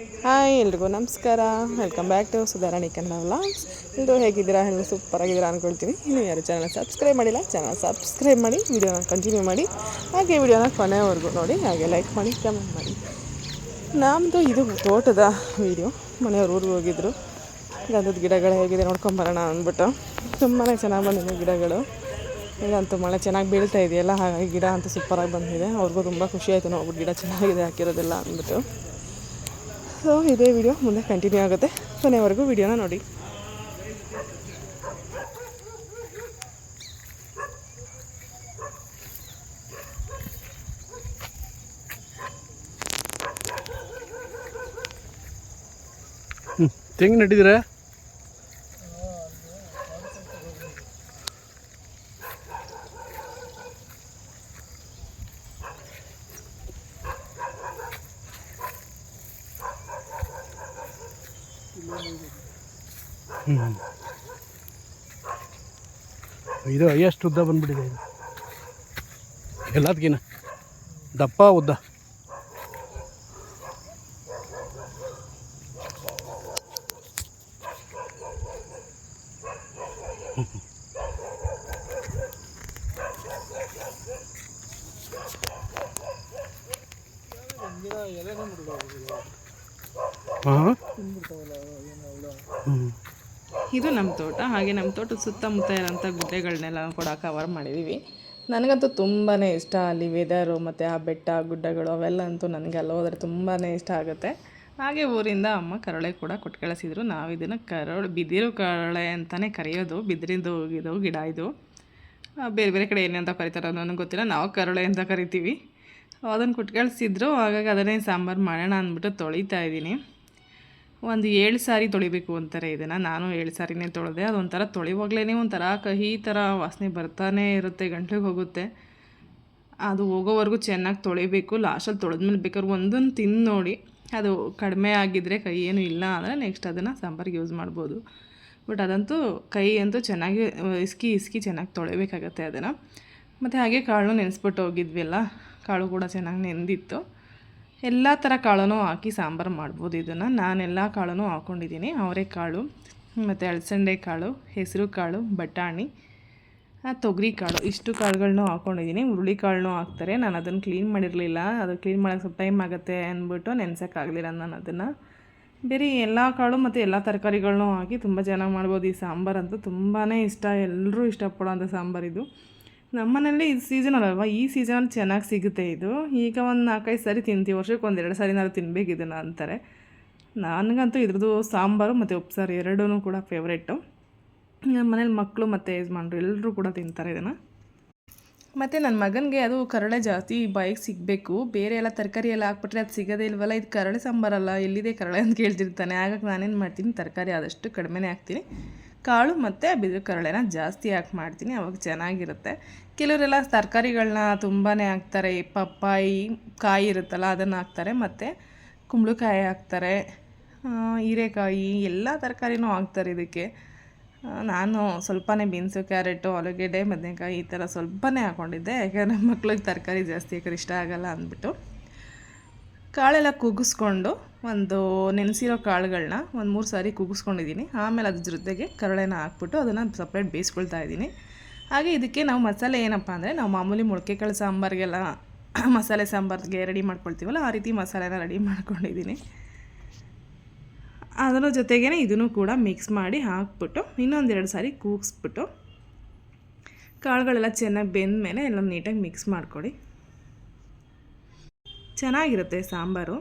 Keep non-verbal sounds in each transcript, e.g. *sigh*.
Hi ಎಲ್ರಿಗೂ ನಮಸ್ಕಾರ. Welcome back to Sudharani Kannada vlogs ಎಲ್ಲರೂ ಹೇಗಿದ್ದೀರಾ? ಹೆಂಗೆ ಸೂಪರ್ ಆಗಿದ್ದೀರಾ ಅಂದ್ಕೊಳ್ತೀನಿ ಇನ್ನು ಯಾರು ಚಾನಲ್ ಸಬ್ಸ್ಕ್ರೈಬ್ ಮಾಡಿಲ್ಲ ಚಾನಲ್ ಸಬ್ಸ್ಕ್ರೈಬ್ ಮಾಡಿ ವಿಡಿಯೋನ ಕಂಟಿನ್ಯೂ ಮಾಡಿ. ಹಾಗೆ ವಿಡಿಯೋನ ಕೊನೆವರೆಗೂ ನೋಡಿ, ಹಾಗೆ ಲೈಕ್ ಮಾಡಿ ಕಮೆಂಟ್ ಮಾಡಿ. ನಮ್ಮದು ಇದು ತೋಟದ ವಿಡಿಯೋ ಮನೆಯವ್ರ ಊರಿಗೆ ಹೋಗಿದ್ರು. ಗಂಧದ ಗಿಡಗಳು ಹೇಗಿದೆ ನೋಡ್ಕೊಂಬರೋಣ ಅಂದ್ಬಿಟ್ಟು. ತುಂಬಾ ಚೆನ್ನಾಗಿ ಬಂದಿದೆ ಗಿಡಗಳು. ಈಗಂತೂ ಮಳೆ ಚೆನ್ನಾಗಿ ಬೀಳ್ತಾ ಇದೆಯಲ್ಲ, ಹಾಗಾಗಿ ಗಿಡ ಅಂತೂ ಸೂಪರಾಗಿ ಬಂದಿದೆ. ಅವ್ರಿಗೂ ತುಂಬ ಖುಷಿ ಆಯಿತು ನೋಡ್ಬಿಟ್ಟು ಗಿಡ ಚೆನ್ನಾಗಿದೆ ಹಾಕಿರೋದೆಲ್ಲ ಅಂದ್ಬಿಟ್ಟು. ಸೊ ಇದೇ ವಿಡಿಯೋ ಮುಂದೆ ಕಂಟಿನ್ಯೂ ಆಗುತ್ತೆ. ಕೊನೆವರೆಗೂ ವಿಡಿಯೋನ ನೋಡಿ. ತೆಂಗು ನೆಟ್ಟಿದ್ದೀರಾ ಇದು ಎಷ್ಟು ಉದ್ದ ಬಂದ್ಬಿಟ್ಟಿದೆ ಇದು? ಎಲ್ಲದಕ್ಕಿನ್ನ. ದಪ್ಪ ಉದ್ದ. ಹ್ಞೂ ಇದು ನಮ್ಮ ತೋಟ, ಹಾಗೆ ನಮ್ಮ ತೋಟದ ಸುತ್ತಮುತ್ತ ಇರೋಂಥ ಗುಡ್ಡೆಗಳನ್ನೆಲ್ಲ ಕೂಡ ಕವರ್ ಮಾಡಿದ್ದೀವಿ ನನಗಂತೂ ತುಂಬಾ ಇಷ್ಟ ಅಲ್ಲಿ ವೆದರು ಮತ್ತು ಆ ಬೆಟ್ಟ, ಗುಡ್ಡಗಳು ಅವೆಲ್ಲ ಅಂತೂ ನನಗೆ ಅಲ್ಲಿ ಹೋದರೆ ತುಂಬಾ ಇಷ್ಟ ಆಗುತ್ತೆ. ಹಾಗೆ ಊರಿಂದ ಅಮ್ಮ ಕರಳೆ ಕೂಡ ಕೊಟ್ಟು ಕಳಿಸಿದ್ರು ನಾವು ಇದನ್ನು ಕರಳು, ಬಿದಿರು ಕರಳೆ ಅಂತಲೇ ಕರೆಯೋದು. ಬಿದಿರಿಂದು ಇದು ಗಿಡ ಇದು. ಬೇರೆ ಬೇರೆ ಕಡೆ ಏನಂತ ಕರಿತಾರೋ ನನಗೆ ಗೊತ್ತಿಲ್ಲ. ನಾವು ಕರಳೆ ಅಂತ ಕರಿತೀವಿ. ಅದನ್ನು ಕೊಟ್ಟು ಕಳಿಸಿದ್ರು ಹಾಗಾಗಿ ಅದನ್ನೇ ಸಾಂಬಾರು ಮಾಡೋಣ ಅಂದ್ಬಿಟ್ಟು ತೊಳಿತಾ ಇದ್ದೀನಿ. ಒಂದು ಏಳು ಸಾರಿ ತೊಳಿಬೇಕು ಅಂತಾರೆ ಇದನ್ನು. ನಾನು ಏಳು ಸಾರಿನೇ ತೊಳೆದೆ. ಅದೊಂಥರ ತೊಳೆಯುವಾಗಲೇ ಒಂಥರ ಕಹಿ ಥರ ವಾಸನೆ ಬರ್ತಾನೆ ಇರುತ್ತೆ, ಗಂಟ್ಲಿಗೆ ಹೋಗುತ್ತೆ. ಅದು ಹೋಗೋವರೆಗೂ ಚೆನ್ನಾಗಿ ತೊಳಿಬೇಕು. ಲಾಸ್ಟಲ್ಲಿ ತೊಳೆದ್ಮೇಲೆ ಬೇಕಾದ್ರೆ ಒಂದೊಂದು ತಿಂದು ನೋಡಿ. ಅದು ಕಡಿಮೆ ಆಗಿದ್ದರೆ ಕೈ ಏನು ಇಲ್ಲ ಅಂದರೆ ನೆಕ್ಸ್ಟ್ ಅದನ್ನು ಸಾಂಬಾರಿಗೆ ಯೂಸ್ ಮಾಡ್ಬೋದು. ಬಟ್ ಅದಂತೂ ಕೈ ಅಂತೂ ಚೆನ್ನಾಗಿ, ಇಸ್ಕಿ ಇಸ್ಕಿ ಚೆನ್ನಾಗಿ ತೊಳಿಬೇಕಾಗತ್ತೆ ಅದನ್ನು. ಮತ್ತು ಹಾಗೆ ಕಾಳು ನೆನೆಸ್ಬಿಟ್ಟು ಹೋಗಿದ್ವಿ ಅಲ್ಲ? ಕಾಳು ಕೂಡ ಚೆನ್ನಾಗಿ ನೆಂದಿತ್ತು. ಎಲ್ಲ ಥರ ಕಾಳನ್ನು ಹಾಕಿ ಸಾಂಬಾರು ಮಾಡ್ಬೋದು ಇದನ್ನು. ನಾನೆಲ್ಲ ಕಾಳನ್ನು ಹಾಕ್ಕೊಂಡಿದ್ದೀನಿ ಅವರೆಕಾಳು ಮತ್ತು ಅಳಸಂಡೆ ಕಾಳು, ಹೆಸರು ಕಾಳು, ಬಟಾಣಿ ತೊಗರಿ ಕಾಳು. ಇಷ್ಟು ಕಾಳುಗಳನ್ನೂ ಹಾಕ್ಕೊಂಡಿದ್ದೀನಿ ಹುರುಳಿ ಕಾಳನ್ನೂ ಹಾಕ್ತಾರೆ. ನಾನು ಅದನ್ನು ಕ್ಲೀನ್ ಮಾಡಿರಲಿಲ್ಲ. ಅದು ಕ್ಲೀನ್ ಮಾಡೋಕ್ಕೆ ಸ್ವಲ್ಪ ಟೈಮ್ ಆಗುತ್ತೆ ಅಂದ್ಬಿಟ್ಟು ನೆನೆಸೋಕ್ಕಾಗಲಿಲ್ಲ ನಾನು ಅದನ್ನು. ಬೇರೆ ಎಲ್ಲ ಕಾಳು ಮತ್ತು ಎಲ್ಲ ತರಕಾರಿಗಳನ್ನೂ ಹಾಕಿ ತುಂಬ ಚೆನ್ನಾಗಿ ಮಾಡ್ಬೋದು. ಈ ಸಾಂಬಾರಂತೂ ತುಂಬಾ ಇಷ್ಟ. ಎಲ್ಲರೂ ಇಷ್ಟಪಡೋಂಥ ಸಾಂಬಾರಿದು ನಮ್ಮನೇಲಿ ಇದು ಸೀಸನಲ್ ಅಲ್ವಾ ಈ ಸೀಸನಲ್ಲಿ ಚೆನ್ನಾಗಿ ಸಿಗುತ್ತೆ ಇದು. ಈಗ ಒಂದು ನಾಲ್ಕೈದು ಸಾರಿ ತಿಂತೀವಿ. ವರ್ಷಕ್ಕೆ ಒಂದು ಎರಡು ಸಾರಿನಾದ್ರು ತಿನ್ಬೇಕು ಇದನ್ನು ಅಂತಾರೆ. ನನಗಂತೂ ಇದ್ರದ್ದು ಸಾಂಬಾರು ಮತ್ತು ಉಪ್ಸಾರು ಎರಡೂ ಕೂಡ ಫೇವ್ರೇಟು ನಮ್ಮ ಮನೇಲಿ ಮಕ್ಕಳು ಮತ್ತು ಯಜಮಾನ್ರು ಎಲ್ಲರೂ ಕೂಡ ತಿಂತಾರೆ ಇದನ್ನು. ಮತ್ತು ನನ್ನ ಮಗನಿಗೆ ಅದು ಕರಳೆ ಜಾಸ್ತಿ ಬಾಯಿಗೆ ಸಿಗಬೇಕು. ಬೇರೆ ಎಲ್ಲ ತರಕಾರಿ ಎಲ್ಲ ಹಾಕ್ಬಿಟ್ರೆ ಅದು ಸಿಗೋದೇ ಇಲ್ವಲ್ಲ? ಇದು ಕರಳೆ ಸಾಂಬಾರಲ್ಲ, ಎಲ್ಲಿದೆ ಕರಳೆ ಅಂತ ಕೇಳ್ತಿರ್ತಾನೆ. ಹಾಗಾಗಿ ನಾನೇನು ಮಾಡ್ತೀನಿ? ತರಕಾರಿ ಆದಷ್ಟು ಕಡಿಮೆನೇ ಹಾಕ್ತೀನಿ. ಕಾಳು ಮತ್ತು ಬಿದಿರು ಕರಳೆನ ಜಾಸ್ತಿ ಹಾಕಿ ಮಾಡ್ತೀನಿ, ಅವಾಗ ಚೆನ್ನಾಗಿರುತ್ತೆ. ಕೆಲವರೆಲ್ಲ ತರಕಾರಿಗಳನ್ನ ತುಂಬಾ ಹಾಕ್ತಾರೆ, ಪಪ್ಪಾಯಿ, ಕಾಯಿ ಇರುತ್ತಲ್ಲ ಅದನ್ನು ಹಾಕ್ತಾರೆ, ಮತ್ತು ಕುಂಬಳಕಾಯಿ ಹಾಕ್ತಾರೆ ಹೀರೆಕಾಯಿ, ಎಲ್ಲ ತರಕಾರಿನೂ ಹಾಕ್ತಾರೆ ಇದಕ್ಕೆ. ನಾನು ಸ್ವಲ್ಪನೇ ಬೀನ್ಸು, ಕ್ಯಾರೆಟು, ಆಲೂಗೆಡ್ಡೆ, ಬದನೆಕಾಯಿ ಈ ಥರ ಸ್ವಲ್ಪನೇ ಹಾಕ್ಕೊಂಡಿದ್ದೆ ಯಾಕಂದರೆ ಮಕ್ಳಿಗೆ ತರಕಾರಿ ಜಾಸ್ತಿ ಇಷ್ಟ ಆಗಲ್ಲ ಅಂದ್ಬಿಟ್ಟು. ಕಾಳೆಲ್ಲ ಕುಗ್ಗಿಸ್ಕೊಂಡು ಒಂದು ನೆನೆಸಿರೋ ಕಾಳುಗಳನ್ನ ಒಂದು ಮೂರು ಸಾರಿ ಕೂಗಿಸ್ಕೊಂಡಿದ್ದೀನಿ. ಆಮೇಲೆ ಅದ್ರ ಜೊತೆಗೆ ಕರಳೆನ ಹಾಕ್ಬಿಟ್ಟು ಅದನ್ನು ಸಪ್ರೇಟ್ ಬೇಯಿಸ್ಕೊಳ್ತಾ ಇದ್ದೀನಿ. ಹಾಗೆ ಇದಕ್ಕೆ ನಾವು ಮಸಾಲೆ ಏನಪ್ಪ ಅಂದರೆ ನಾವು ಮಾಮೂಲಿ ಮೊಳಕೆ ಕಾಳು ಸಾಂಬಾರಿಗೆಲ್ಲ *coughs* ಮಸಾಲೆ ಸಾಂಬಾರಿಗೆ ರೆಡಿ ಮಾಡ್ಕೊಳ್ತೀವಲ್ಲ, ಆ ರೀತಿ ಮಸಾಲೆನ ರೆಡಿ ಮಾಡ್ಕೊಂಡಿದ್ದೀನಿ. ಅದರ ಜೊತೆಗೇ ಇದನ್ನು ಕೂಡ ಮಿಕ್ಸ್ ಮಾಡಿ ಹಾಕ್ಬಿಟ್ಟು ಇನ್ನೊಂದೆರಡು ಸಾರಿ ಕೂಗಿಸ್ಬಿಟ್ಟು ಕಾಳುಗಳೆಲ್ಲ ಚೆನ್ನಾಗಿ ಬೆಂದ ಮೇಲೆ ಎಲ್ಲ ನೀಟಾಗಿ ಮಿಕ್ಸ್ ಮಾಡಿಕೊಡಿ. ಚೆನ್ನಾಗಿರುತ್ತೆ ಸಾಂಬಾರು.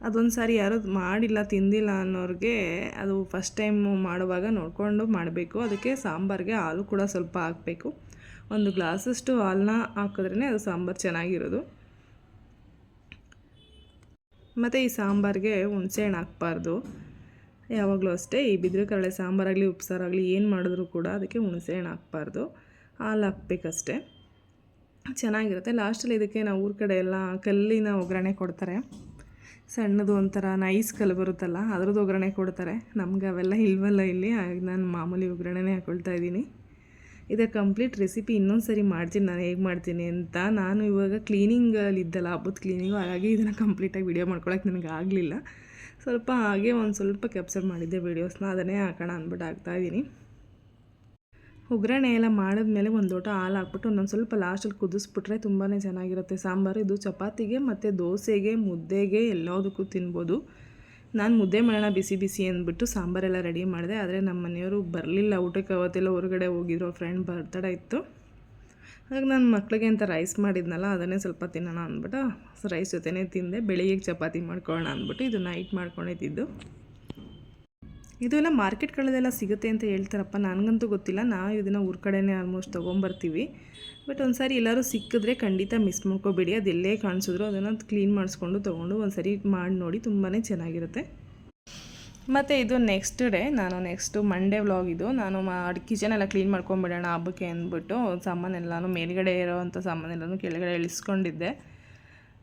ಅದೊಂದು ಸಾರಿ ಯಾರು ಮಾಡಿಲ್ಲ, ತಿಂದಿಲ್ಲ ಅನ್ನೋರಿಗೆ ಅದು ಫಸ್ಟ್ ಟೈಮು ಮಾಡುವಾಗ ನೋಡಿಕೊಂಡು ಮಾಡಬೇಕು. ಅದಕ್ಕೆ ಸಾಂಬಾರಿಗೆ ಹಾಲು ಕೂಡ ಸ್ವಲ್ಪ ಹಾಕಬೇಕು. ಒಂದು ಗ್ಲಾಸಷ್ಟು ಹಾಲನ್ನ ಹಾಕಿದ್ರೇ ಅದು ಸಾಂಬಾರು ಚೆನ್ನಾಗಿರೋದು. ಮತ್ತು ಈ ಸಾಂಬಾರಿಗೆ ಹುಣಸೆಹಣ್ಣು ಹಾಕ್ಬಾರ್ದು. ಯಾವಾಗಲೂ ಅಷ್ಟೇ ಈ ಬಿದಿರು ಕರಳೆ ಸಾಂಬಾರಾಗಲಿ, ಉಪ್ಸಾರಾಗಲಿ ಏನು ಮಾಡಿದ್ರೂ ಕೂಡ ಅದಕ್ಕೆ ಹುಣಸೆಹಣ್ಣು ಹಾಕ್ಬಾರ್ದು. ಹಾಲು ಹಾಕ್ಬೇಕಷ್ಟೆ. ಚೆನ್ನಾಗಿರುತ್ತೆ. ಲಾಸ್ಟಲ್ಲಿ ಇದಕ್ಕೆ ನಾವು ಊರ ಕಡೆ ಎಲ್ಲ ಕಲ್ಲಿನ ಒಗ್ಗರಣೆ ಕೊಡ್ತಾರೆ. ಸಣ್ಣದು ಒಂಥರ ನೈಸ್ ಕಲ್ಲು ಬರುತ್ತಲ್ಲ, ಅದ್ರದ್ದು ಒಗ್ಗರಣೆ ಕೊಡ್ತಾರೆ. ನಮ್ಗೆ ಅವೆಲ್ಲ ಇಲ್ವಲ್ಲ ಇಲ್ಲಿ ಹಾಗೆ ನಾನು ಮಾಮೂಲಿ ಒಗ್ಗರಣೆನೇ ಹಾಕೊಳ್ತಾ ಇದ್ದೀನಿ. ಇದರ ಕಂಪ್ಲೀಟ್ ರೆಸಿಪಿ ಇನ್ನೊಂದು ಸರಿ ಮಾಡ್ತೀನಿ, ನಾನು ಹೇಗೆ ಮಾಡ್ತೀನಿ ಅಂತ. ನಾನು ಇವಾಗ ಕ್ಲೀನಿಂಗಲ್ಲಿ ಇದ್ದಲ್ಲ, ಹಬ್ಬದ ಕ್ಲೀನಿಂಗು, ಹಾಗಾಗಿ ಇದನ್ನು ಕಂಪ್ಲೀಟಾಗಿ ವಿಡಿಯೋ ಮಾಡ್ಕೊಳಕ್ಕೆ ನನಗೆ ಆಗಲಿಲ್ಲ. ಸ್ವಲ್ಪ ಹಾಗೆ ಒಂದು ಸ್ವಲ್ಪ ಕ್ಯಾಪ್ಚರ್ ಮಾಡಿದ್ದೆ ವೀಡಿಯೋಸ್ನ ಅದನ್ನೇ ಹಾಕೋಣ ಅಂದ್ಬಿಟ್ಟು ಹಾಕ್ತಾಯಿದ್ದೀನಿ ಒಗ್ಗರಣೆ ಎಲ್ಲ ಮಾಡಿದ್ಮೇಲೆ ಒಂದು ಲೋಟ ಹಾಲು ಹಾಕ್ಬಿಟ್ಟು ಒಂದೊಂದು ಸ್ವಲ್ಪ ಲಾಸ್ಟಲ್ಲಿ ಕುದಿಸ್ಬಿಟ್ರೆ ತುಂಬಾ ಚೆನ್ನಾಗಿರುತ್ತೆ. ಸಾಂಬಾರು, ಇದು ಚಪಾತಿಗೆ ಮತ್ತು ದೋಸೆಗೆ, ಮುದ್ದೆಗೆ ಎಲ್ಲದಕ್ಕೂ ತಿನ್ಬೋದು. ನಾನು ಮುದ್ದೆ ಮಾಡೋಣ ಬಿಸಿ ಬಿಸಿ ಅಂದ್ಬಿಟ್ಟು ಸಾಂಬಾರೆಲ್ಲ ರೆಡಿ ಮಾಡಿದೆ. ಆದರೆ ನಮ್ಮ ಮನೆಯವರು ಬರಲಿಲ್ಲ ಊಟಕ್ಕೆ, ಅವತ್ತೆಲ್ಲ ಹೊರಗಡೆ ಹೋಗಿದ್ರು ಫ್ರೆಂಡ್ ಬರ್ತಡ ಇತ್ತು. ಹಾಗಾಗಿ ನಾನು ಮಕ್ಳಿಗೆ ಅಂತ ರೈಸ್ ಮಾಡಿದ್ನಲ್ಲ, ಅದನ್ನೇ ಸ್ವಲ್ಪ ತಿನ್ನೋಣ ಅಂದ್ಬಿಟ್ಟು ರೈಸ್ ಜೊತೆನೇ ತಿಂದೆ. ಬೆಳಿಗ್ಗೆ ಚಪಾತಿ ಮಾಡ್ಕೊಳ್ಳೋಣ ಅಂದ್ಬಿಟ್ಟು ಇದು ನೈಟ್ ಮಾಡ್ಕೊಂಡಿದ್ದು. ಇದು ಎಲ್ಲ ಮಾರ್ಕೆಟ್ಗಳಲ್ಲೆಲ್ಲ ಸಿಗುತ್ತೆ ಅಂತ ಹೇಳ್ತಾರಪ್ಪ. ನನಗಂತೂ ಗೊತ್ತಿಲ್ಲ. ನಾವು ಇದನ್ನು ಊರ ಕಡೆನೇ ಆಲ್ಮೋಸ್ಟ್ ತೊಗೊಂಬರ್ತೀವಿ. ಬಟ್ ಒಂದು ಸಾರಿ ಎಲ್ಲರೂ ಸಿಕ್ಕಿದ್ರೆ ಖಂಡಿತ ಮಿಸ್ ಮಾಡ್ಕೋಬೇಡಿ. ಅದೆಲ್ಲೇ ಕಾಣಿಸಿದ್ರು ಅದನ್ನು ಕ್ಲೀನ್ ಮಾಡಿಸ್ಕೊಂಡು ತೊಗೊಂಡು ಒಂದು ಸಾರಿ ಮಾಡಿ ನೋಡಿ ತುಂಬಾ ಚೆನ್ನಾಗಿರುತ್ತೆ. ಮತ್ತು ಇದು ನೆಕ್ಸ್ಟ್ ಡೇ ನಾನು ನೆಕ್ಸ್ಟು ಮಂಡೇ ವ್ಲಾಗ್ ಇದು. ನಾನು ಮಾ ಕಿಚನ್ ಎಲ್ಲ ಕ್ಲೀನ್ ಮಾಡ್ಕೊಂಬಿಡೋಣ ಹಬ್ಬಕ್ಕೆ ಅಂದ್ಬಿಟ್ಟು ಸಾಮಾನೆಲ್ಲನೂ ಮೇಲ್ಗಡೆ ಇರೋವಂಥ ಸಾಮಾನೆಲ್ಲನೂ ಕೆಳಗಡೆ ಇಳಿಸ್ಕೊಂಡಿದ್ದೆ.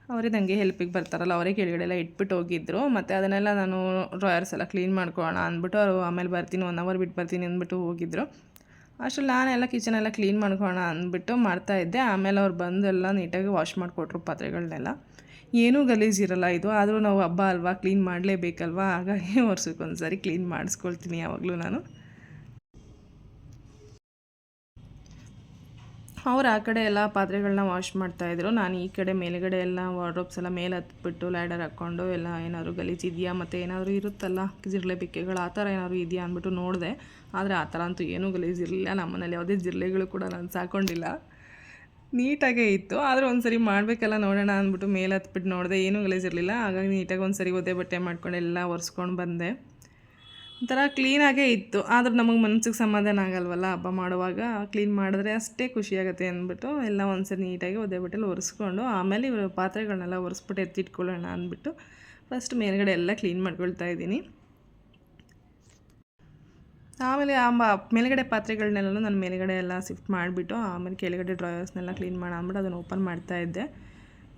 ಅವರೇ ನನಗೆ ಹೆಲ್ಪಿಗೆ ಬರ್ತಾರಲ್ಲ, ಅವರೇ ಕೆಳಗಡೆ ಎಲ್ಲ ಇಟ್ಬಿಟ್ಟು ಹೋಗಿದ್ರು. ಮತ್ತು ಅದನ್ನೆಲ್ಲ ನಾನು ಡ್ರಾಯರ್ಸ್ ಎಲ್ಲ ಕ್ಲೀನ್ ಮಾಡ್ಕೊಳ್ಳೋಣ ಅಂದ್ಬಿಟ್ಟು ಅವರು ಆಮೇಲೆ ಬರ್ತೀನಿ ಒನ್ ಅವರ್ ಬಿಟ್ಟು ಬರ್ತೀನಿ ಅಂದ್ಬಿಟ್ಟು ಹೋಗಿದ್ರು. ಅಷ್ಟು ನಾನೆಲ್ಲ ಕಿಚನ್ ಎಲ್ಲ ಕ್ಲೀನ್ ಮಾಡ್ಕೊಳ್ಳೋಣ ಅಂದ್ಬಿಟ್ಟು ಮಾಡ್ತಾಯಿದ್ದೆ ಆಮೇಲೆ ಅವ್ರು ಬಂದು ಎಲ್ಲ ನೀಟಾಗಿ ವಾಶ್ ಮಾಡಿಕೊಟ್ರು ಪಾತ್ರೆಗಳನ್ನೆಲ್ಲ ಏನೂ ಗಲೀಜಿರಲ್ಲ ಇದು. ಆದರೂ ನಾವು ಹಬ್ಬ ಅಲ್ವಾ ಕ್ಲೀನ್ ಮಾಡಲೇಬೇಕಲ್ವಾ? ಹಾಗಾಗಿ *laughs* ವರ್ಷಕ್ಕೊಂದು ಸಾರಿ ಕ್ಲೀನ್ ಮಾಡಿಸ್ಕೊಳ್ತೀನಿ ಯಾವಾಗಲೂ ನಾನು. ಅವ್ರು ಆ ಕಡೆ ಎಲ್ಲ ಪಾತ್ರೆಗಳನ್ನ ವಾಶ್ ಮಾಡ್ತಾಯಿದ್ರು ನಾನು ಈ ಕಡೆ ಮೇಲುಗಡೆ ಎಲ್ಲ ವಾರ್ಡ್ರೋಬ್ಸ್ ಎಲ್ಲ ಮೇಲೆ ಹತ್ಬಿಟ್ಟು ಲ್ಯಾಡರ್ ಹಾಕ್ಕೊಂಡು ಎಲ್ಲ ಏನಾದ್ರು ಗಲೀಜಿದೆಯಾ ಮತ್ತು ಏನಾದರೂ ಇರುತ್ತಲ್ಲ, ಜಿರಳೆ ಬಿಕ್ಕೆಗಳು ಆ ಥರ ಏನಾದ್ರು ಇದೆಯಾ ಅಂದ್ಬಿಟ್ಟು ನೋಡಿದೆ. ಆದರೆ ಆ ಥರ ಅಂತೂ ಏನೂ ಗಲೀಜಿರಲಿಲ್ಲ. ನಮ್ಮನೇಲಿ ಯಾವುದೇ ಜಿರಳೆಗಳು ಕೂಡ ನಾನು ಸಾಕೊಂಡಿಲ್ಲ. ನೀಟಾಗೇ ಇತ್ತು. ಆದರೂ ಒಂದು ಸರಿ ಮಾಡಬೇಕಲ್ಲ ನೋಡೋಣ ಅಂದ್ಬಿಟ್ಟು ಮೇಲೆ ಹತ್ಬಿಟ್ಟು ನೋಡಿದೆ. ಏನೂ ಗಲೀಜಿರಲಿಲ್ಲ. ಹಾಗಾಗಿ ನೀಟಾಗಿ ಒಂದು ಸರಿ ಬಟ್ಟೆ ಮಾಡ್ಕೊಂಡು ಎಲ್ಲ ಒರೆಸ್ಕೊಂಡು ಬಂದೆ. ಒಂಥರ ಕ್ಲೀನಾಗೇ ಇತ್ತು. ಆದ್ರೆ ನಮಗೆ ಮನಸ್ಸಿಗೆ ಸಮಾಧಾನ ಆಗಲ್ವಲ್ಲ? ಹಬ್ಬ ಮಾಡುವಾಗ ಕ್ಲೀನ್ ಮಾಡಿದ್ರೆ ಅಷ್ಟೇ ಖುಷಿಯಾಗುತ್ತೆ ಅಂದ್ಬಿಟ್ಟು ಎಲ್ಲ ಒಂದ್ಸರಿ ನೀಟಾಗಿ ಒದ್ದೆ ಬಟ್ಟೆಲಿ ಒರೆಸ್ಕೊಂಡು ಆಮೇಲೆ ಇವರು ಪಾತ್ರೆಗಳನ್ನೆಲ್ಲ ಒರೆಸ್ಬಿಟ್ಟು ಎತ್ತಿಟ್ಕೊಳ್ಳೋಣ ಅಂದ್ಬಿಟ್ಟು ಫಸ್ಟ್ ಮೇಲ್ಗಡೆ ಎಲ್ಲ ಕ್ಲೀನ್ ಮಾಡ್ಕೊಳ್ತಾ ಇದ್ದೀನಿ. ಆಮೇಲೆ ಆ ಮೇಲ್ಗಡೆ ಪಾತ್ರೆಗಳನ್ನೆಲ್ಲ ನಾನು ಮೇಲ್ಗಡೆ ಎಲ್ಲ ಶಿಫ್ಟ್ ಮಾಡಿಬಿಟ್ಟು ಆಮೇಲೆ ಕೆಳಗಡೆ ಡ್ರಾಯರ್ಸ್ನೆಲ್ಲ ಕ್ಲೀನ್ ಮಾಡಿ ಅಂದ್ಬಿಟ್ಟು ಅದನ್ನು ಓಪನ್ ಮಾಡ್ತಾ ಇದ್ದೆ.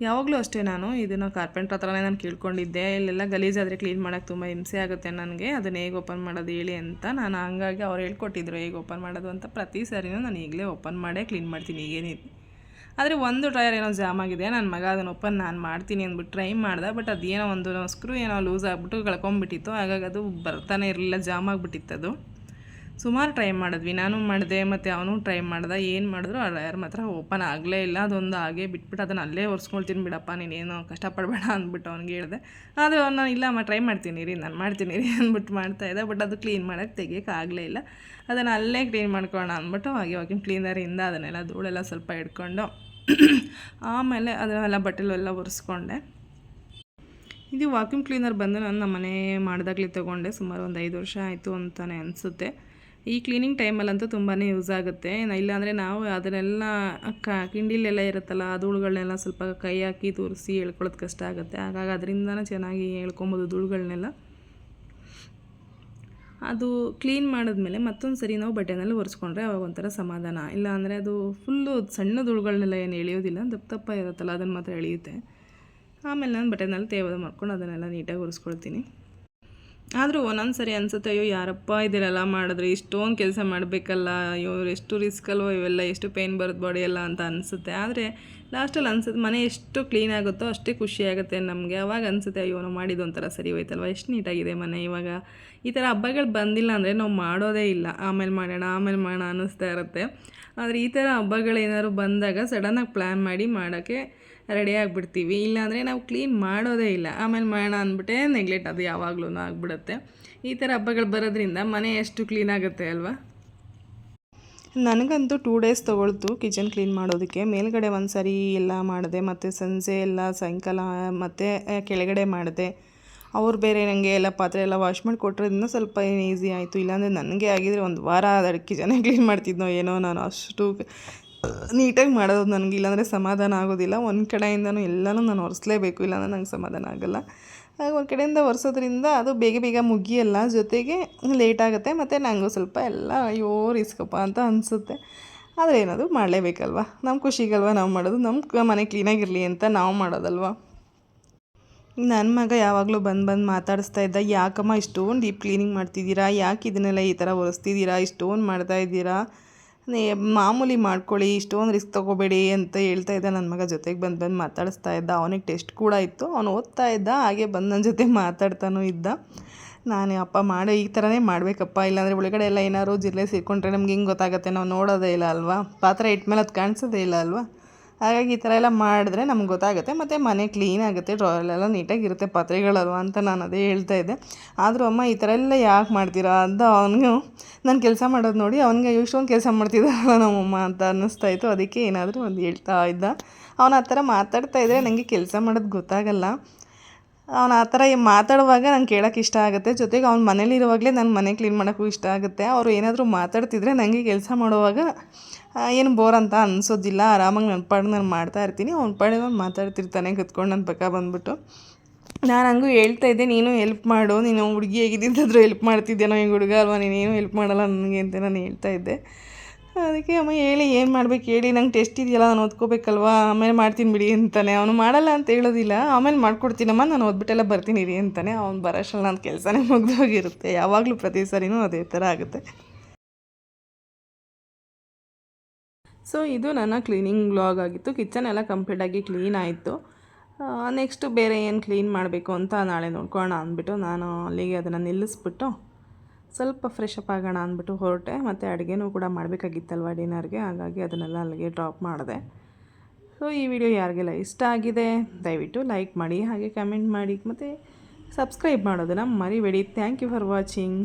ಯಾವಾಗಲೂ ಅಷ್ಟೇ ನಾನು, ಇದನ್ನು ಕಾರ್ಪೆಂಟ್ರ್ ಹತ್ರನೇ ನಾನು ಕೇಳ್ಕೊಂಡಿದ್ದೆ. ಇಲ್ಲೆಲ್ಲ ಗಲೀಜಾದರೆ ಕ್ಲೀನ್ ಮಾಡೋಕ್ಕೆ ತುಂಬ ಹಿಂಸೆ ಆಗುತ್ತೆ ನನಗೆ. ಅದನ್ನು ಹೇಗೆ ಓಪನ್ ಮಾಡೋದು ಹೇಳಿ ಅಂತ ನಾನು ಹಂಗಾಗಿ ಅವ್ರು ಹೇಳ್ಕೊಟ್ಟಿದ್ರು, ಹೇಗೆ ಓಪನ್ ಮಾಡೋದು ಅಂತ. ಪ್ರತಿ ಸಾರಿನೂ ನಾನು ಈಗಲೇ ಓಪನ್ ಮಾಡೇ ಕ್ಲೀನ್ ಮಾಡ್ತೀನಿ ಈಗೇನಿದೆ ಆದರೆ ಒಂದು ಟೈರ್ ಏನೋ ಜಾಮ್ ಆಗಿದೆ ನನ್ನ ಮಗ ಅದನ್ನು ಓಪನ್ ನಾನು ಮಾಡ್ತೀನಿ ಅಂದ್ಬಿಟ್ಟು ಟ್ರೈ ಮಾಡ್ದೆ ಬಟ್ ಅದೇನೋ ಒಂದು ಸ್ಕ್ರೂ ಏನೋ ಲೂಸ್ ಆಗಿಬಿಟ್ಟು ಕಳ್ಕೊಂಬಿಟ್ಟಿತ್ತು ಹಾಗಾಗಿ ಅದು ಬರ್ತಾನೆ ಇರಲಿಲ್ಲ ಜಾಮ್ ಆಗಿಬಿಟ್ಟಿತ್ತು ಅದು. ಸುಮಾರು ಟ್ರೈ ಮಾಡಿದ್ವಿ. ನಾನು ಮಾಡಿದೆ, ಮತ್ತು ಅವನು ಟ್ರೈ ಮಾಡ್ದೆ. ಏನು ಮಾಡಿದ್ರು ಯಾರ ಮಾತ್ರ ಓಪನ್ ಆಗಲೇ ಇಲ್ಲ. ಅದೊಂದು ಹಾಗೆ ಬಿಟ್ಬಿಟ್ಟು ಅದನ್ನು ಅಲ್ಲೇ ಒರೆಸ್ಕೊಳ್ತೀನಿ ಬಿಡಪ್ಪ, ನೀನೇನು ಕಷ್ಟಪಡಬೇಡ ಅಂದ್ಬಿಟ್ಟು ಅವ್ನಿಗೆ ಹೇಳಿದೆ. ಆದರೆ ಅವ್ನು ನಾನು ಇಲ್ಲಮ್ಮ ಟ್ರೈ ಮಾಡ್ತೀನಿ ರೀ, ನಾನು ಮಾಡ್ತೀನಿ ರೀ, ಅಂದ್ಬಿಟ್ಟು ಮಾಡ್ತಾಯಿದ್ದೆ ಬಟ್ ಅದು ಕ್ಲೀನ್ ಮಾಡೋಕ್ಕೆ ತೆಗಿಯೋಕೆ ಆಗಲೇ ಇಲ್ಲ. ಅದನ್ನು ಅಲ್ಲೇ ಕ್ಲೀನ್ ಮಾಡ್ಕೊಳ್ಳೋಣ ಅಂದ್ಬಿಟ್ಟು ಹಾಗೆ ವಾಕ್ಯೂಮ್ ಕ್ಲೀನರಿಂದ ಅದನ್ನೆಲ್ಲ ಧೂಳೆಲ್ಲ ಸ್ವಲ್ಪ ಇಟ್ಕೊಂಡು ಆಮೇಲೆ ಅದನ್ನೆಲ್ಲ ಬಟ್ಟೆಲೆಲ್ಲ ಒರೆಸ್ಕೊಂಡೆ. ಇದು ವಾಕ್ಯೂಮ್ ಕ್ಲೀನರ್ ಬಂದು ನಾನು ನಮ್ಮ ಮನೆ ಮಾಡಿದಾಗಲೇ ತೊಗೊಂಡೆ. ಸುಮಾರು ಒಂದು ಐದು ವರ್ಷ ಆಯಿತು ಅಂತಲೇ ಅನಿಸುತ್ತೆ. ಈ ಕ್ಲೀನಿಂಗ್ ಟೈಮಲ್ಲಂತೂ ತುಂಬಾ ಯೂಸ್ ಆಗುತ್ತೆ. ಇಲ್ಲಾಂದರೆ ನಾವು ಅದನ್ನೆಲ್ಲ ಕ, ಕಿಂಡಿಲೆಲ್ಲ ಇರುತ್ತಲ್ಲ ಆ ಧೂಳುಗಳನ್ನೆಲ್ಲ ಸ್ವಲ್ಪ ಕೈ ಹಾಕಿ ತೋರಿಸಿ ಹೇಳ್ಕೊಳ್ಳೋದು ಕಷ್ಟ ಆಗುತ್ತೆ. ಹಾಗಾಗಿ ಅದರಿಂದನೇ ಚೆನ್ನಾಗಿ ಹೇಳ್ಕೊಬೋದು ಧೂಳುಗಳನ್ನೆಲ್ಲ ಅದು ಕ್ಲೀನ್ ಮಾಡಿದ್ಮೇಲೆ ಮತ್ತೊಂದು ಸರಿ ನಾವು ಬಟ್ಟೆನಲ್ಲಿ ಒರೆಸ್ಕೊಂಡ್ರೆ ಅವಾಗ ಒಂಥರ ಸಮಾಧಾನ. ಇಲ್ಲ ಅಂದರೆ ಅದು ಫುಲ್ಲು ಸಣ್ಣ ಧೂಳುಗಳನ್ನೆಲ್ಲ ಏನು ಎಳೆಯೋದಿಲ್ಲ, ದಪ್ಪ ದಪ್ಪ ಇರುತ್ತಲ್ಲ ಅದನ್ನು ಮಾತ್ರ ಎಳೆಯುತ್ತೆ. ಆಮೇಲೆ ನಾನು ಬಟ್ಟೆನಲ್ಲಿ ತೇವದ ಮಾಡ್ಕೊಂಡು ಅದನ್ನೆಲ್ಲ ನೀಟಾಗಿ ಒರೆಸ್ಕೊಳ್ತೀನಿ. ಆದರೂ ಒಂದೊಂದು ಸರಿ ಅನ್ಸುತ್ತೆ, ಅಯ್ಯೋ, ಯಾರಪ್ಪ ಇದೆಲ್ಲ ಮಾಡಿದ್ರೆ ಇಷ್ಟೊಂದು ಕೆಲಸ ಮಾಡಬೇಕಲ್ಲ, ಅಯ್ಯೋ ಎಷ್ಟು ರಿಸ್ಕ್ ಅಲ್ವೋ, ಇವೆಲ್ಲ ಎಷ್ಟು ಪೇಯ್ನ್ ಬರುತ್ತೆ ಬಾಡಿ ಎಲ್ಲ ಅಂತ ಅನಿಸುತ್ತೆ. ಆದರೆ ಲಾಸ್ಟಲ್ಲಿ ಅನಿಸುತ್ತೆ, ಮನೆ ಎಷ್ಟು ಕ್ಲೀನ್ ಆಗುತ್ತೋ ಅಷ್ಟೇ ಖುಷಿ ಆಗುತ್ತೆ ನಮಗೆ. ಅವಾಗ ಅನಿಸುತ್ತೆ, ಅಯ್ಯೋ, ನಾವು ಮಾಡಿದ್ದು ಒಂಥರ ಸರಿ ಹೋಯ್ತಲ್ವ, ಎಷ್ಟು ನೀಟಾಗಿದೆ ಮನೆ ಇವಾಗ. ಈ ಥರ ಹಬ್ಬಗಳು ಬಂದಿಲ್ಲ ಅಂದರೆ ನಾವು ಮಾಡೋದೇ ಇಲ್ಲ. ಆಮೇಲೆ ಮಾಡೋಣ ಆಮೇಲೆ ಮಾಡೋಣ ಅನ್ನಿಸ್ತಾ ಇರುತ್ತೆ. ಆದರೆ ಈ ಥರ ಹಬ್ಬಗಳೇನಾದ್ರು ಬಂದಾಗ ಸಡನ್ನಾಗಿ ಪ್ಲ್ಯಾನ್ ಮಾಡಿ ಮಾಡೋಕ್ಕೆ ರೆಡಿ ಆಗಿಬಿಡ್ತೀವಿ. ಇಲ್ಲಾಂದರೆ ನಾವು ಕ್ಲೀನ್ ಮಾಡೋದೇ ಇಲ್ಲ. ಆಮೇಲೆ ಮಾಡೋಣ ಅಂದ್ಬಿಟ್ಟೆ ನೆಗ್ಲೆಕ್ಟ್ ಅದು ಯಾವಾಗಲೂ ಆಗಿಬಿಡುತ್ತೆ. ಈ ಥರ ಹಬ್ಬಗಳು ಬರೋದ್ರಿಂದ ಮನೆ ಎಷ್ಟು ಕ್ಲೀನ್ ಆಗುತ್ತೆ ಅಲ್ವಾ? ನನಗಂತೂ ಟೂ ಡೇಸ್ ತೊಗೊಳ್ತು ಕಿಚನ್ ಕ್ಲೀನ್ ಮಾಡೋದಕ್ಕೆ. ಮೇಲ್ಗಡೆ ಒಂದು ಸರಿ ಎಲ್ಲ ಮಾಡಿದೆ, ಮತ್ತು ಸಂಜೆ ಎಲ್ಲ ಸಾಯಂಕಾಲ, ಮತ್ತು ಕೆಳಗಡೆ ಮಾಡಿದೆ. ಅವ್ರು ಬೇರೆ ನನಗೆ ಎಲ್ಲ ಪಾತ್ರೆ ಎಲ್ಲ ವಾಶ್ ಮಾಡಿ ಕೊಟ್ಟಿರೋದ್ರಿಂದ ಸ್ವಲ್ಪ ಈಸಿ ಆಯಿತು. ಇಲ್ಲಾಂದರೆ ನನಗೆ ಆಗಿದ್ರೆ ಒಂದು ವಾರ ಅದಕ್ಕೆ ಜನ *laughs* ಕ್ಲೀನ್ ಮಾಡ್ತಿದ್ನೋ ಏನೋ ನಾನು ಅಷ್ಟು ನೀಟಾಗಿ ಮಾಡೋದು ನನಗೆ, ಇಲ್ಲಾಂದರೆ ಸಮಾಧಾನ ಆಗೋದಿಲ್ಲ. ಒಂದು ಕಡೆಯಿಂದನೂ ಎಲ್ಲನೂ ನಾನು ಒರೆಸ್ಲೇಬೇಕು, ಇಲ್ಲಾಂದರೆ ನಂಗೆ ಸಮಾಧಾನ ಆಗೋಲ್ಲ. ಹಾಗೆ ಒಂದು ಕಡೆಯಿಂದ ಒರೆಸೋದ್ರಿಂದ ಅದು ಬೇಗ ಬೇಗ ಮುಗಿಯಲ್ಲ, ಜೊತೆಗೆ ಲೇಟ್ ಆಗುತ್ತೆ, ಮತ್ತು ನನಗೂ ಸ್ವಲ್ಪ ಎಲ್ಲ, ಅಯ್ಯೋ ರಿಸ್ಕಪ್ಪ ಅಂತ ಅನಿಸುತ್ತೆ. ಆದರೆ ಏನದು ಮಾಡಲೇಬೇಕಲ್ವ? ನಮ್ಮ ಖುಷಿಗಲ್ವ ನಾವು ಮಾಡೋದು? ನಮ್ಮ ಮನೆ ಕ್ಲೀನಾಗಿರಲಿ ಅಂತ ನಾವು ಮಾಡೋದಲ್ವ? ನನ್ನ ಮಗ ಯಾವಾಗಲೂ ಬಂದು ಬಂದು ಮಾತಾಡಿಸ್ತಾ ಇದ್ದ, ಯಾಕಮ್ಮ, ಇಷ್ಟೊಂದು ಡೀಪ್ ಕ್ಲೀನಿಂಗ್ ಮಾಡ್ತಿದ್ದೀರಾ? ಯಾಕೆ ಇದನ್ನೆಲ್ಲ ಈ ಥರ ಒರೆಸ್ತಿದ್ದೀರಾ? ಇಷ್ಟೊಂದು ಮಾಡ್ತಾ ಇದ್ದೀರಾ? ಮಾಮೂಲಿ ಮಾಡ್ಕೊಳ್ಳಿ, ಇಷ್ಟೊಂದು ರಿಸ್ಕ್ ತೊಗೋಬೇಡಿ ಅಂತ ಹೇಳ್ತಾ ಇದ್ದ. ನನ್ನ ಮಗ ಜೊತೆಗೆ ಬಂದು ಬಂದು ಮಾತಾಡಿಸ್ತಾ ಇದ್ದ. ಅವನಿಗೆ ಟೆಸ್ಟ್ ಕೂಡ ಇತ್ತು. ಅವನು ಓದ್ತಾ ಇದ್ದ. ಹಾಗೆ ಬಂದು ನನ್ನ ಜೊತೆ ಮಾತಾಡ್ತಾನೂ ಇದ್ದ. ನಾನು, ಅಪ್ಪ, ಮಾಡಿ. ಈ ಥರನೇ ಮಾಡಬೇಕಪ್ಪ. ಇಲ್ಲಾಂದರೆ ಒಳಗಡೆ ಎಲ್ಲ ಏನಾದ್ರು ಜಿರಳೆ ಸೇರಿಕೊಂಡ್ರೆ ನಮ್ಗೆ ಹಿಂಗೆ ಗೊತ್ತಾಗುತ್ತೆ? ನಾವು ನೋಡೋದೇ ಇಲ್ಲ ಅಲ್ವಾ? ಪಾತ್ರೆ ಇಟ್ಮೇಲೆ ಅದು ಕಾಣಿಸೋದೇ ಇಲ್ಲ ಅಲ್ವಾ? ಹಾಗಾಗಿ ಈ ಥರ ಎಲ್ಲ ಮಾಡಿದ್ರೆ ನಮ್ಗೆ ಗೊತ್ತಾಗುತ್ತೆ. ಮತ್ತು ಮನೆ ಕ್ಲೀನ್ ಆಗುತ್ತೆ ಡ್ರಾಯಲ್ಲೆಲ್ಲ ನೀಟಾಗಿರುತ್ತೆ ಪಾತ್ರೆಗಳಲ್ವ ಅಂತ ನಾನು ಅದೇ ಹೇಳ್ತಾ ಇದ್ದೆ. ಆದರೂ ಅಮ್ಮ ಈ ಥರ ಎಲ್ಲ ಯಾಕೆ ಮಾಡ್ತೀರಾ? ಅಂತ ಅವನಿಗೂ, ನಾನು ಕೆಲಸ ಮಾಡೋದು ನೋಡಿ ಅವನಿಗೆ ಇಷ್ಟೊಂದು ಕೆಲಸ ಮಾಡ್ತಿದ್ದಾರಲ್ಲ ನಮ್ಮಮ್ಮ ಅಂತ ಅನ್ನಿಸ್ತಾ ಇತ್ತು. ಅದಕ್ಕೆ ಏನಾದರೂ ಒಂದು ಹೇಳ್ತಾ ಇದ್ದ. ಅವನ ಆ ಥರ ಮಾತಾಡ್ತಾ ಇದ್ದರೆ ನನಗೆ ಕೆಲಸ ಮಾಡೋದು ಗೊತ್ತಾಗಲ್ಲ. ಅವನು ಆ ಥರ ಮಾತಾಡುವಾಗ ನಂಗೆ ಕೇಳೋಕೆ ಇಷ್ಟ ಆಗುತ್ತೆ. ಜೊತೆಗೆ ಅವ್ನು ಮನೇಲಿರುವಾಗಲೇ ನಾನು ಮನೆ ಕ್ಲೀನ್ ಮಾಡೋಕ್ಕೂ ಇಷ್ಟ ಆಗುತ್ತೆ. ಅವರು ಏನಾದರೂ ಮಾತಾಡ್ತಿದ್ರೆ ನನಗೆ ಕೆಲಸ ಮಾಡುವಾಗ ಏನು ಬೋರ್ ಅಂತ ಅನಿಸೋದಿಲ್ಲ. ಆರಾಮಾಗಿ ನನ್ನ ಪಾಡು ನಾನು ಮಾಡ್ತಾ ಇರ್ತೀನಿ. ಅವ್ನ ಪಾಡಿಗೆ ಅವ್ನು ಮಾತಾಡ್ತಿರ್ತಾನೆ ಕತ್ಕೊಂಡು ನನ್ನ ಪಕ್ಕ ಬಂದ್ಬಿಟ್ಟು. ನಾನು ಹಂಗೂ ಹೇಳ್ತಾ ಇದ್ದೆ, ನೀನು ಹೆಲ್ಪ್ ಮಾಡು. ನೀನು ಹುಡುಗಿ ಹೇಗಿದ್ದಿದ್ದಾದ್ರೂ ಹೆಲ್ಪ್ ಮಾಡ್ತಿದ್ದೇನೋ ಹಿಂಗೆ ಹುಡುಗ ಅಲ್ವಾ? ನೀನೇನು ಹೆಲ್ಪ್ ಮಾಡಲ್ಲ ನನಗೆ ಅಂತ ನಾನು ಹೇಳ್ತಾ ಇದ್ದೆ. ಅದಕ್ಕೆ ಅಮ್ಮ ಹೇಳಿ, ಏನು ಮಾಡ್ಬೇಕು ಹೇಳಿ, ನಂಗೆ ಟೆಸ್ಟ್ ಇದೆಯಲ್ಲ, ನಾನು ಓದ್ಕೋಬೇಕಲ್ವಾ? ಆಮೇಲೆ ಮಾಡ್ತೀನಿ ಬಿಡಿ ಅಂತಾನೆ. ಅವನು ಮಾಡಲ್ಲ ಅಂತ ಹೇಳೋದಿಲ್ಲ. ಆಮೇಲೆ ಮಾಡ್ಕೊಡ್ತೀನಮ್ಮ, ನಾನು ಓದ್ಬಿಟ್ಟೆಲ್ಲ ಬರ್ತೀನಿ ರೀ ಅಂತಾನೆ. ಅವ್ನು ಬರೋಷ್ಟರಲ್ಲಿ ನನ್ನ ಕೆಲಸನೇ ಮುಗ್ದೋಗಿರುತ್ತೆ. ಯಾವಾಗಲೂ ಪ್ರತಿ ಸರಿನೂ ಅದೇ ಥರ ಆಗುತ್ತೆ. ಸೊ ಇದು ನನ್ನ ಕ್ಲೀನಿಂಗ್ ಬ್ಲಾಗ್ ಆಗಿತ್ತು. ಕಿಚನ್ ಎಲ್ಲ ಕಂಪ್ಲೀಟಾಗಿ ಕ್ಲೀನ್ ಆಯಿತು. ನೆಕ್ಸ್ಟು ಬೇರೆ ಏನು ಕ್ಲೀನ್ ಮಾಡಬೇಕು ಅಂತ ನಾಳೆ ನೋಡ್ಕೊಳ್ಳೋಣ ಅಂದ್ಬಿಟ್ಟು ನಾನು ಅಲ್ಲಿಗೆ ಅದನ್ನು ನಿಲ್ಲಿಸ್ಬಿಟ್ಟು ಸ್ವಲ್ಪ ಫ್ರೆಶ್ ಅಪ್ ಆಗೋಣ ಅಂದ್ಬಿಟ್ಟು ಹೊರಟೆ, ಮತ್ತು ಅಡುಗೆನೂ ಕೂಡ ಮಾಡಬೇಕಾಗಿತ್ತಲ್ವ ಡಿನ್ನರ್ಗೆ, ಹಾಗಾಗಿ ಅದನ್ನೆಲ್ಲ ಅಲ್ಲಿಗೆ ಡ್ರಾಪ್ ಮಾಡಿದೆ. ಸೊ ಈ ವಿಡಿಯೋ ಯಾರಿಗೆಲ್ಲ ಇಷ್ಟ ಆಗಿದೆ, ದಯವಿಟ್ಟು ಲೈಕ್ ಮಾಡಿ, ಹಾಗೆ ಕಮೆಂಟ್ ಮಾಡಿ, ಮತ್ತು ಸಬ್ಸ್ಕ್ರೈಬ್ ಮಾಡೋದನ್ನು ಮರಿಬೇಡಿ. Thank you for watching